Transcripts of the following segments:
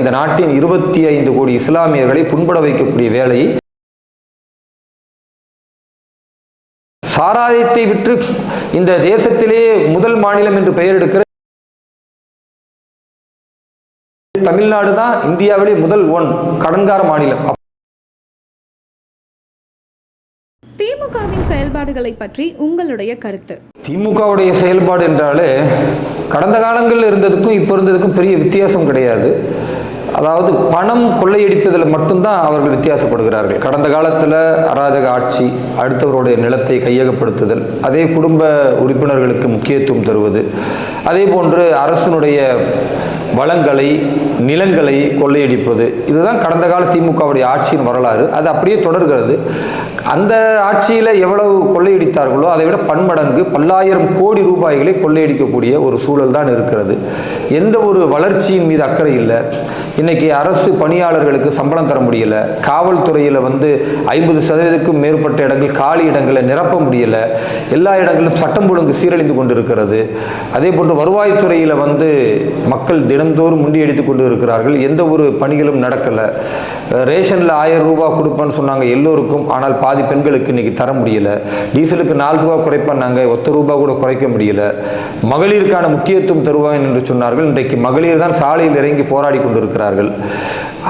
இந்த நாட்டின் இருபத்தி ஐந்து கோடி இஸ்லாமியர்களை புண்பட வைக்கக்கூடிய வேலையை சாராயத்தை விற்று இந்த தேசத்திலேயே முதல் மாநிலம் என்று பெயர் எடுக்கிற தமிழ்நாடு தான் இந்தியாவிலே முதல் ஒன் கடன்கார மாநிலம். திமுகவின் செயல்பாடுகளை பற்றி உங்களுடைய கருத்து? திமுகவுடைய செயல்பாடு என்றாலே கடந்த காலங்களில் இருந்ததுக்கும் இப்போ இருந்ததுக்கும் பெரிய வித்தியாசம் கிடையாது. அதாவது பணம் கொள்ளையடிப்பதில் மட்டும்தான் அவர்கள் வித்தியாசப்படுகிறார்கள். கடந்த காலத்தில் அராஜக ஆட்சி அடுத்தவருடைய நிலத்தை கையகப்படுத்துதல் அதே குடும்ப உறுப்பினர்களுக்கு முக்கியத்துவம் தருவது அதே போன்று அரசினுடைய வளங்களை நிலங்களை கொள்ளையடிப்பது. இதுதான் கடந்த கால திமுகவுடைய ஆட்சியின் வரலாறு. அது அப்படியே தொடர்கிறது. அந்த ஆட்சியில் எவ்வளவு கொள்ளையடித்தார்களோ அதை விட பன்மடங்கு பல்லாயிரம் கோடி ரூபாய்களை கொள்ளையடிக்கக்கூடிய ஒரு சூழல் தான் இருக்கிறது. எந்த ஒரு வளர்ச்சியின் மீது அக்கறை இல்லை. இன்னைக்கு அரசு பணியாளர்களுக்கு சம்பளம் தர முடியலை. காவல்துறையில் வந்து ஐம்பது சதவீதத்துக்கும் மேற்பட்ட இடங்கள் காலி இடங்களை நிரப்ப முடியலை. எல்லா இடங்களிலும் சட்டம் ஒழுங்கு சீரழிந்து கொண்டிருக்கிறது. அதே போன்று வருவாய்த்துறையில் வந்து மக்கள் தினம் தினந்தோறும் முண்டியடித்து கொண்டு இருக்கிறார்கள் எந்த ஒரு பணிகளும் நடக்கலை. ரேஷனில் ஆயிரம் ரூபாய் கொடுப்பேன்னு சொன்னாங்க எல்லோருக்கும். ஆனால் பாதி பெண்களுக்கு இன்னைக்கு தர முடியலை. டீசலுக்கு நாலு ரூபா குறைப்பேன்னாங்க ஒத்த ரூபா கூட குறைக்க முடியல. மகளிருக்கான முக்கியத்துவம் தருவாங்க என்று சொன்னார்கள். இன்றைக்கு மகளிர் தான் சாலையில் இறங்கி போராடி கொண்டிருக்கிறார்கள்.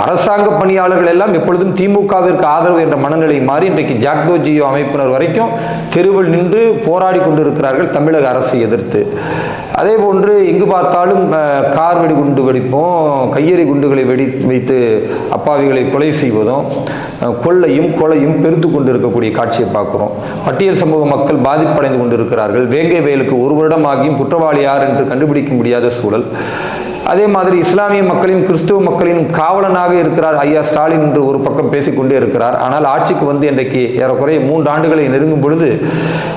அரசாங்க பணியாளர்கள் எல்லாம் எப்பொழுதும் திமுகவிற்கு ஆதரவு என்ற மனநிலை மாறி இன்றைக்கு ஜாக்டோ ஜியோ அமைப்பினர் வரைக்கும் தெருவில் நின்று போராடி கொண்டிருக்கிறார்கள் தமிழக அரசை எதிர்த்து. அதே போன்று எங்கு பார்த்தாலும் கார் கார் வெடிகுண்டு வெடிப்போம் கையெறி குண்டுகளை வெடி வைத்து அப்பாவிகளை கொலை செய்வதும் கொள்ளையும் கொலையும் பெருத்து கொண்டிருக்கக்கூடிய காட்சியை பார்க்குறோம். பட்டியல் சமூக மக்கள் பாதிப்படைந்து கொண்டிருக்கிறார்கள். வேங்கை வயலுக்கு ஒரு வருடம் ஆகியும் குற்றவாளி யார் என்று கண்டுபிடிக்க முடியாத சூழல். அதே மாதிரி இஸ்லாமிய மக்களின் கிறிஸ்துவ மக்களின் காவலனாக இருக்கிறார் ஐயா ஸ்டாலின் என்று ஒரு பக்கம் பேசிக்கொண்டே இருக்கிறார். ஆனால் ஆட்சிக்கு வந்து இன்றைக்கு ஏறக்குறைய மூன்று ஆண்டுகளை நெருங்கும் பொழுது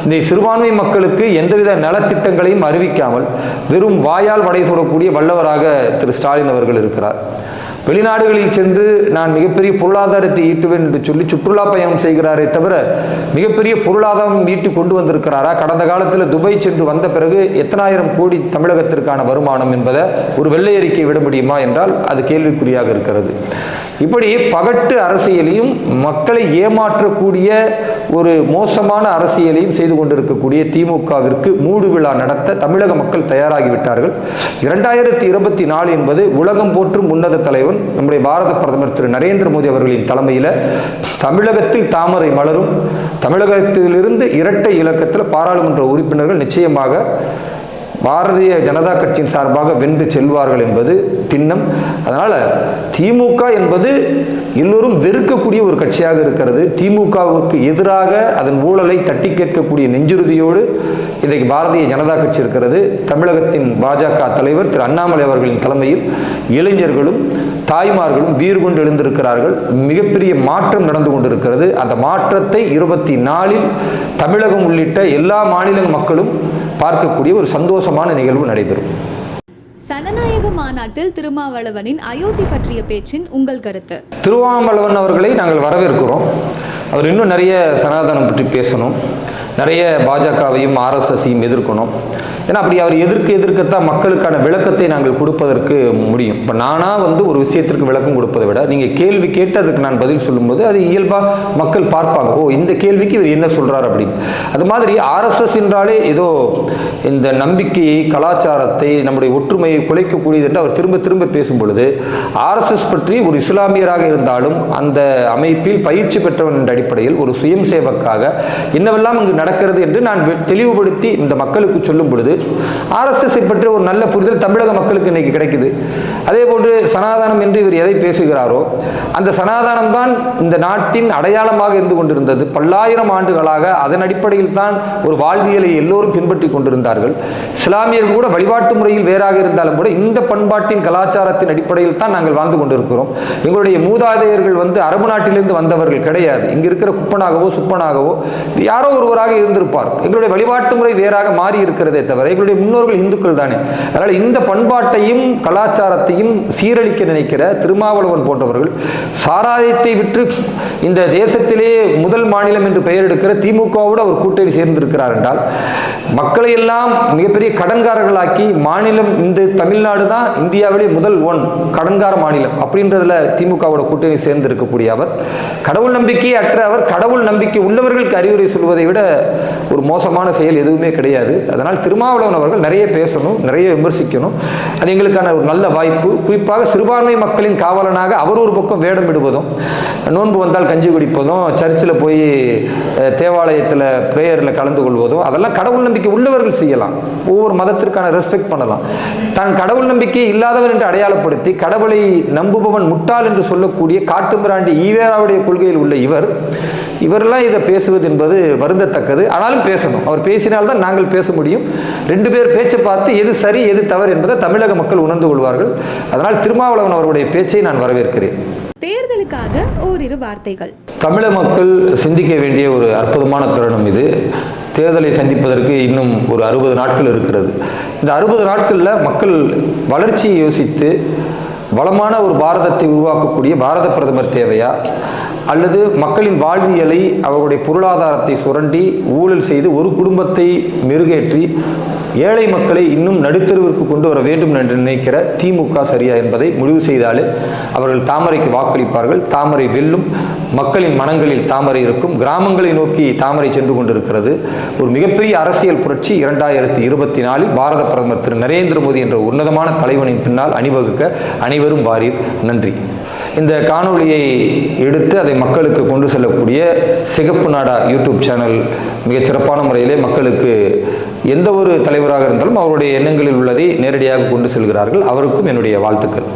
இந்த சிறுபான்மை மக்களுக்கு எந்தவித நலத்திட்டங்களையும் அறிவிக்காமல் வெறும் வாயால் வடை சூடக்கூடிய வல்லவராக திரு ஸ்டாலின் அவர்கள் இருக்கிறார். வெளிநாடுகளில் சென்று நான் மிகப்பெரிய பொருளாதாரத்தை ஈட்டுவேன் என்று சொல்லி சுற்றுலா பயணம் செய்கிறாரே தவிர மிகப்பெரிய பொருளாதாரம் ஈட்டி கொண்டு வந்திருக்கிறாரா? கடந்த காலத்தில் துபாய் சென்று வந்த பிறகு எத்தனாயிரம் கோடி தமிழகத்திற்கான வருமானம் என்பதை ஒரு வெள்ளை அறிக்கை விட முடியுமா என்றால் அது கேள்விக்குறியாக இருக்கிறது. இப்படி பகட்டு அரசியலையும் மக்களை ஏமாற்றக்கூடிய ஒரு மோசமான அரசியலையும் செய்து கொண்டிருக்கக்கூடிய திமுகவிற்கு மூடு விழா நடத்த தமிழக மக்கள் தயாராகிவிட்டார்கள் இரண்டாயிரத்தி இருபத்தி நாலு என்பது உலகம் போற்றும் உன்னத தலைவன் நம்முடைய பாரத பிரதமர் திரு நரேந்திர மோடி அவர்களின் தலைமையில் தமிழகத்தில் தாமரை மலரும் தமிழகத்திலிருந்து இரட்டை இலக்கத்தில் பாராளுமன்ற உறுப்பினர்கள் நிச்சயமாக பாரதிய ஜனதா கட்சியின் சார்பாக வென்று செல்வார்கள் என்பது திண்ணம். அதனால் திமுக என்பது எல்லோரும் வெறுக்கக்கூடிய ஒரு கட்சியாக இருக்கிறது. திமுகவுக்கு எதிராக அதன் ஊழலை தட்டி கேட்கக்கூடிய நெஞ்சுறுதியோடு இன்றைக்கு பாரதிய ஜனதா கட்சி இருக்கிறது. தமிழகத்தின் பாஜக தலைவர் திரு அண்ணாமலை அவர்களின் தலைமையில் இளைஞர்களும் தாய்மார்களும் வீறு கொண்டு எழுந்திருக்கிறார்கள். மிகப்பெரிய மாற்றம் நடந்து கொண்டிருக்கிறது. அந்த மாற்றத்தை இருபத்தி நாலில் தமிழகம் உள்ளிட்ட எல்லா மாநில மக்களும் பார்க்கக்கூடிய ஒரு சந்தோஷமான நிகழ்வு நடைபெறும். சனநாயக மாநாட்டில் திருமாவளவனின் அயோத்தி பற்றிய பேச்சின் உங்கள் கருத்து. திருவாமலவன் அவர்களை நாங்கள் வரவேற்கிறோம். அவர் இன்னும் நிறைய சனாதனம் பற்றி பேசணும். நிறைய பாஜகவையும் ஆர்எஸ்எஸையும் எதிர்க்கணும். ஏன்னா அப்படி அவர் எதிர்க்க எதிர்க்கத்தான் மக்களுக்கான விளக்கத்தை நாங்கள் கொடுப்பதற்கு முடியும். இப்போ நானாக வந்து ஒரு விஷயத்திற்கு விளக்கம் கொடுப்பதை விட நீங்கள் கேள்வி கேட்டு அதுக்கு நான் பதில் சொல்லும்போது அது இயல்பாக மக்கள் பார்ப்பாங்க. ஓ இந்த கேள்விக்கு இவர் என்ன சொல்கிறார் அப்படின்னு. அது மாதிரி ஆர்எஸ்எஸ் என்றாலே ஏதோ இந்த நம்பிக்கையை கலாச்சாரத்தை நம்முடைய ஒற்றுமையை குலைக்கக்கூடியது என்று அவர் திரும்ப திரும்ப பேசும் பொழுது ஆர்எஸ்எஸ் பற்றி ஒரு இஸ்லாமியராக இருந்தாலும் அந்த அமைப்பில் பயிற்சி பெற்றவன் என்ற அடிப்படையில் ஒரு சுயம் சேவக்காக என்னவெல்லாம் இங்கு நடக்கிறது என்று நான் வெ- தெளிவுபடுத்தி இந்த மக்களுக்கு சொல்லும் பொழுது ஆர்எஸ்எஸ்ஸை பற்றி ஒரு நல்ல புரிதல் தமிழக மக்களுக்கு இன்னைக்கு கிடைக்குது. அதே போன்று சனாதானம் என்று இவர் எதை பேசுகிறாரோ அந்த சனாதானம் தான் இந்த நாட்டின் அடையாளமாக இருந்து கொண்டிருந்தது. பல்லாயிரம் ஆண்டுகளாக அதன் அடிப்படையில் தான் ஒரு வாழ்வியலை எல்லோரும் பின்பற்றி கொண்டிருந்தார்கள். இஸ்லாமியர்கள் கூட வழிபாட்டு முறையில் வேறாக இருந்தாலும் கூட இந்த பண்பாட்டின் கலாச்சாரத்தின் அடிப்படையில் தான் நாங்கள் வாழ்ந்து கொண்டிருக்கிறோம். எங்களுடைய மூதாதையர்கள் வந்து அரபு நாட்டிலிருந்து வந்தவர்கள் கிடையாது. இங்க இருக்கிற குப்பனாகவோ சுப்பனாகவோ யாரோ ஒருவராக இருந்திருப்பார். எங்களுடைய வழிபாட்டு முறை வேறாக மாறி இருக்கிறதே தவிர இருக்கிறார் எங்களுடைய முன்னோர்கள் இந்துக்கள் தானே. அதனால் இந்த பண்பாட்டையும் கலாச்சாரத்தையும் சீரழிக்க நினைக்கிற திருமாவளவன் போன்றவர்கள் சாராயத்தை விற்று இந்த தேசத்திலேயே முதல் மாநிலம் என்று பெயர் எடுக்கிற திமுகவோடு அவர் கூட்டணி சேர்ந்திருக்கிறார் என்றால் மக்களை எல்லாம் மிகப்பெரிய கடன்காரர்களாக்கி மாநிலம் இந்த தமிழ்நாடு தான் இந்தியாவிலே முதல் ஒன் கடன்கார மாநிலம் அப்படின்றதுல திமுகவோட கூட்டணி சேர்ந்து இருக்கக்கூடிய அவர். கடவுள் நம்பிக்கையை அற்ற அவர் கடவுள் நம்பிக்கை உள்ளவர்களுக்கு அறிவுரை சொல்வதை விட ஒரு மோசமான செயல் எதுவுமே கிடையாது. அதனால் திருமாவளவன் அவர்கள் நிறைய பேசணும் நிறைய விமர்சிக்கணும். அது எங்களுக்கான ஒரு நல்ல வாய்ப்பு. குறிப்பாக சிறுபான்மை மக்களின் காவலனாக அவர் ஒரு பக்கம் வேடம் விடுவதும் நோன்பு வந்தால் கஞ்சி குடிப்பதும் சர்ச்சில் போய் தேவாலயத்தில் ப்ரேயரில் கலந்து கொள்வதும் அதெல்லாம் கடவுள் நம்பிக்கை உள்ளவர்கள் செய்யலாம். ஒவ்வொரு மதத்திற்கான ரெஸ்பெக்ட் பண்ணலாம். தான் கடவுள் நம்பிக்கை இல்லாதவன் என்று அடையாளப்படுத்தி கடவுளை நம்புபவன் முட்டாள் என்று சொல்லக்கூடிய காட்டுமிராண்டி ஈவேராவுடைய கொள்கையில் உள்ள இவர் இவரெல்லாம் இதை பேசுவது என்பது வருந்தத்தக்கது. ஆனாலும் பேசணும். அவர் பேசினால்தான் நாங்கள் பேச முடியும். ரெண்டு பேர் பேச்சை பார்த்து எது சரி எது தவறு என்பதை தமிழக மக்கள் உணர்ந்து கொள்வார்கள். அதனால் திருமாவளவன் அவருடைய பேச்சை நான் வரவேற்கிறேன். தேர்தலுக்காக ஓரிரு வார்த்தைகள். தமிழக மக்கள் சிந்திக்க வேண்டிய ஒரு அற்புதமான தருணம் இது. தேர்தலை சந்திப்பதற்கு இன்னும் ஒரு அறுபது நாட்கள் இருக்கிறது. இந்த அறுபது நாட்களில் மக்கள் வளர்ச்சியை யோசித்து வளமான ஒரு பாரதத்தை உருவாக்கக்கூடிய பாரத பிரதமர் தேவையா? அல்லது மக்களின் வாழ்வியலை அவர்களுடைய பொருளாதாரத்தை சுரண்டி ஊழல் செய்து ஒரு குடும்பத்தை மெருகேற்றி ஏழை மக்களை இன்னும் நடுத்தருவிற்கு கொண்டு வர வேண்டும் என்று நினைக்கிற திமுக சரியா என்பதை முடிவு செய்தாலே அவர்கள் தாமரைக்கு வாக்களிப்பார்கள். தாமரை வெல்லும் மக்களின் மனங்களில் தாமரை இருக்கும் கிராமங்களை நோக்கி தாமரை சென்று கொண்டிருக்கிறது. ஒரு மிகப்பெரிய அரசியல் புரட்சி இரண்டாயிரத்தி இருபத்தி நாலில் பாரத பிரதமர் திரு நரேந்திர மோடி என்ற உன்னதமான தலைவனின் பின்னால் அணிவகுக்க அனைவரும் வாரீர். நன்றி. இந்த காணொளியை எடுத்து அதை மக்களுக்கு கொண்டு செல்லக்கூடிய சிகப்பு நாடா யூடியூப் சேனல் மிகச் சிறப்பான முறையிலே மக்களுக்கு எந்த ஒரு தலைவராக இருந்தாலும் அவருடைய எண்ணங்களில் உள்ளதை நேரடியாக கொண்டு செல்கிறார்கள். அவருக்கும் என்னுடைய வாழ்த்துக்கள்.